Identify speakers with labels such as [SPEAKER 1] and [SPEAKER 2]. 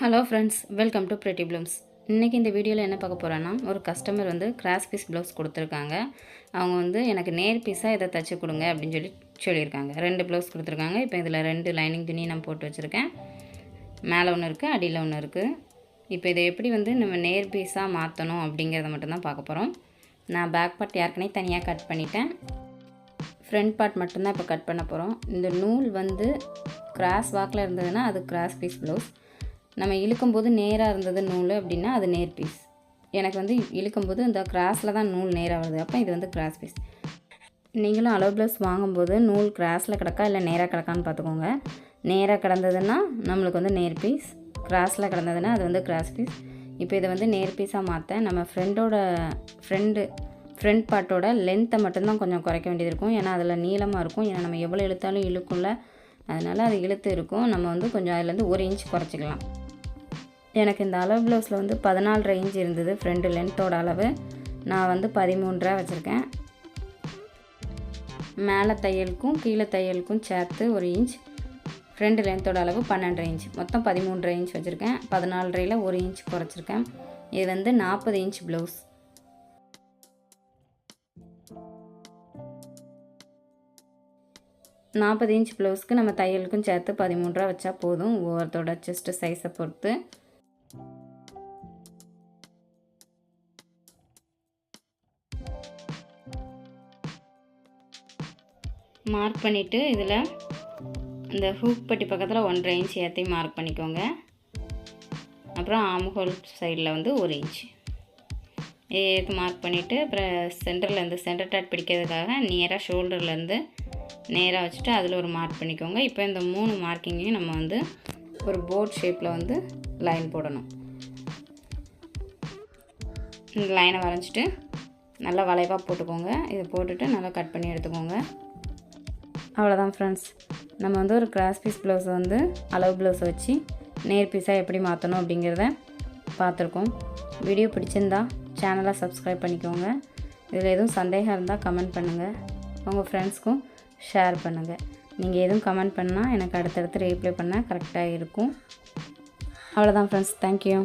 [SPEAKER 1] Hello friends welcome to pretty blooms இன்றைக்கி இந்த வீடியோவில் என்ன பார்க்க போகிறேன்னா ஒரு கஸ்டமர் வந்து கிராஸ் பீஸ் ப்ளவுஸ் கொடுத்துருக்காங்க. அவங்க வந்து எனக்கு நேர் பீஸாக இதை தச்சு கொடுங்க அப்படின்னு சொல்லி சொல்லியிருக்காங்க. ரெண்டு ப்ளவுஸ் கொடுத்துருக்காங்க. இப்போ இதில் ரெண்டு லைனிங் துணி நான் போட்டு வச்சுருக்கேன். மேலே ஒன்று இருக்குது அடியில் ஒன்று இருக்குது இப்போ இதை எப்படி வந்து நம்ம நேர் பீஸாக மாற்றணும் அப்படிங்கிறத மட்டும்தான் பார்க்க போகிறோம் நான் பேக் பார்ட் ஏற்கனவே தனியாக கட் பண்ணிட்டேன். ஃப்ரண்ட் பார்ட் மட்டும்தான் இப்போ கட் பண்ண போகிறோம் இந்த நூல் வந்து கிராஸ் வாக்கில் இருந்ததுன்னா அது கிராஸ் பீஸ் ப்ளவுஸ் நம்ம இழுக்கும்போது நேராக இருந்தது நூல் அப்படின்னா அது நேர் பீஸ் எனக்கு வந்து இழுக்கும்போது இந்த கிராஸில் தான் நூல் நேராக வருது. அப்போ இது வந்து கிராஸ் பீஸ் நீங்களும் அளவு ப்ளவுஸ் வாங்கும்போது நூல் கிராஸில் கிடக்கா இல்லை நேராக கிடக்கான்னு பார்த்துக்கோங்க நேராக கிடந்ததுன்னா நம்மளுக்கு வந்து நேர் பீஸ் கிராஸில் கிடந்ததுன்னா அது வந்து கிராஸ் பீஸ் இப்போ இதை வந்து நேர் பீஸாக மாற்ற நம்ம ஃப்ரெண்டோட ஃப்ரெண்டு ஃப்ரண்ட் பார்ட்டோட லென்த்தை மட்டும்தான் கொஞ்சம் குறைக்க வேண்டியது இருக்கும். ஏன்னா அதில் நீளமாக இருக்கும். ஏன்னா நம்ம எவ்வளோ இழுத்தாலும் இழுக்கும்ல. அதனால் அது இழுத்து இருக்கும். நம்ம வந்து கொஞ்சம் அதுலேருந்து ஒரு இன்ச் குறைச்சிக்கலாம். எனக்கு இந்த அளவு ப்ளவுஸில் வந்து பதினாலு ரேஞ்ச் இருந்தது ஃப்ரெண்டு லென்த்தோட அளவு. நான் வந்து பதிமூன்றா வச்சுருக்கேன். மேலே தையலுக்கும் கீழே தையலுக்கும் சேர்த்து ஒரு இன்ச் ஃப்ரெண்டு லென்த்தோட அளவு பன்னெண்டு இன்ச் மொத்தம் பதிமூன்று இன்ச் வச்சுருக்கேன். பதினாலரையில் ஒரு இன்ச் குறைச்சிருக்கேன். இது வந்து நாற்பது இன்ச் ப்ளவுஸ். நாற்பது இன்ச் ப்ளவுஸ்க்கு நம்ம தையலுக்கும் சேர்த்து பதிமூன்றுரூவா வச்சா போதும். ஒவ்வொருத்தோட செஸ்ட்டு சைஸை பொறுத்து. மார்க் பண்ணிவிட்டு இதில் இந்த ஹூக் பட்டி பக்கத்தில் ஒன்றரை இன்ச் ஏற்றையும் மார்க் பண்ணிக்கோங்க. அப்புறம் ஆம்ஹோல் சைடில் வந்து ஒரு இன்ச் ஏற்று மார்க் பண்ணிவிட்டு அப்புறம் சென்டர்லேருந்து சென்டர் டாட் பிடிக்கிறதுக்காக நேராக ஷோல்டர்லேருந்து நேராக வச்சுட்டு அதில் ஒரு மார்க் பண்ணிக்கோங்க. இப்போ இந்த மூணு மார்க்கிங்கையும் நம்ம வந்து ஒரு போர்ட் ஷேப்பில் வந்து லைன் போடணும். இந்த லைனை வரைஞ்சிட்டு நல்லா வளைவாக போட்டுக்கோங்க. இதை போட்டுட்டு நல்லா கட் பண்ணி எடுத்துக்கோங்க. அவ்வளோதான் ஃப்ரெண்ட்ஸ் நம்ம வந்து ஒரு கிராஸ் பீஸ் ப்ளவுஸை வந்து அளவு ப்ளவுஸை வச்சு நேர் பீஸாக எப்படி மாற்றணும் அப்படிங்கிறத பார்த்துருக்கோம். வீடியோ பிடிச்சிருந்தா சேனலை சப்ஸ்கிரைப் பண்ணிக்கோங்க. இதில் எதுவும் சந்தேகம் இருந்தால் கமெண்ட் பண்ணுங்கள் உங்கள் ஃப்ரெண்ட்ஸ்க்கும் ஷேர் பண்ணுங்கள் நீங்கள் எதுவும் கமெண்ட் பண்ணால் எனக்கு அடுத்தடுத்து ரீப்ளை பண்ண கரெக்டாக இருக்கும். அவ்வளோதான் ஃப்ரெண்ட்ஸ் தேங்க்யூ